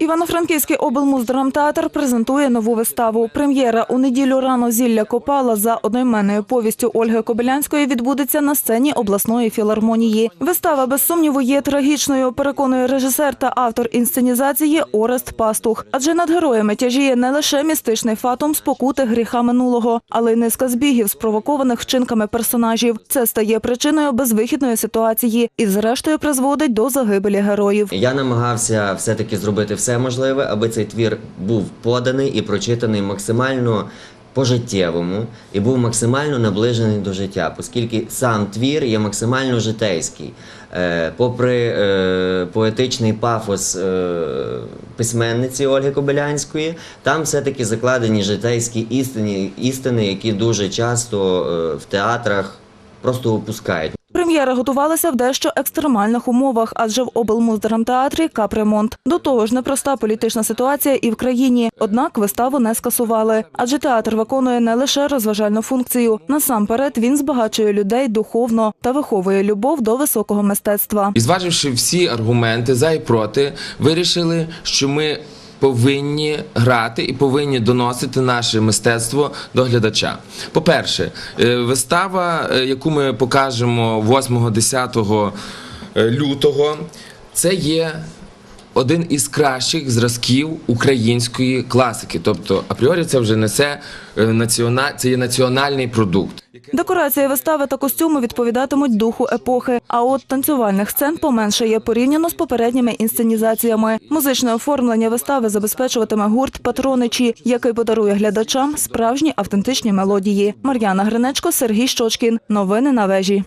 Івано-Франківський облмуздрамтеатр презентує нову виставу. Прем'єра у неділю рано зілля Копала за одноіменною повістю Ольги Кобилянської відбудеться на сцені обласної філармонії. Вистава без сумніву є трагічною. Переконує режисер та автор інсценізації Орест Пастух. Адже над героями тяжіє не лише містичний фатум спокути гріха минулого, але й низка збігів, спровокованих вчинками персонажів. Це стає причиною безвихідної ситуації і, зрештою, призводить до загибелі героїв. Я намагався все-таки зробити все можливе, аби цей твір був поданий і прочитаний максимально по-життєвому і був максимально наближений до життя, оскільки сам твір є максимально житейський. Е, попри е, поетичний пафос е, письменниці Ольги Кобилянської, там все-таки закладені житейські істини, істини, які дуже часто в театрах просто опускають. Прем'єра готувалася в дещо екстремальних умовах, адже в облмуздрамтеатрі капремонт. До того ж, непроста політична ситуація і в країні. Однак виставу не скасували, адже театр виконує не лише розважальну функцію. Насамперед він збагачує людей духовно та виховує любов до високого мистецтва. І зваживши всі аргументи за і проти, вирішили, що ми повинні грати і повинні доносити наше мистецтво до глядача. По-перше, е, вистава, е, яку ми покажемо 8-10 лютого, це є один із кращих зразків української класики. Тобто, апріорі це вже несе е, націона... це є національний продукт. Декорації вистави та костюми відповідатимуть духу епохи. А от танцювальних сцен поменшає порівняно з попередніми інсценізаціями. Музичне оформлення вистави забезпечуватиме гурт Патроничі, який подарує глядачам справжні автентичні мелодії. Мар'яна Гринечко, Сергій Щочкін. Новини на вежі.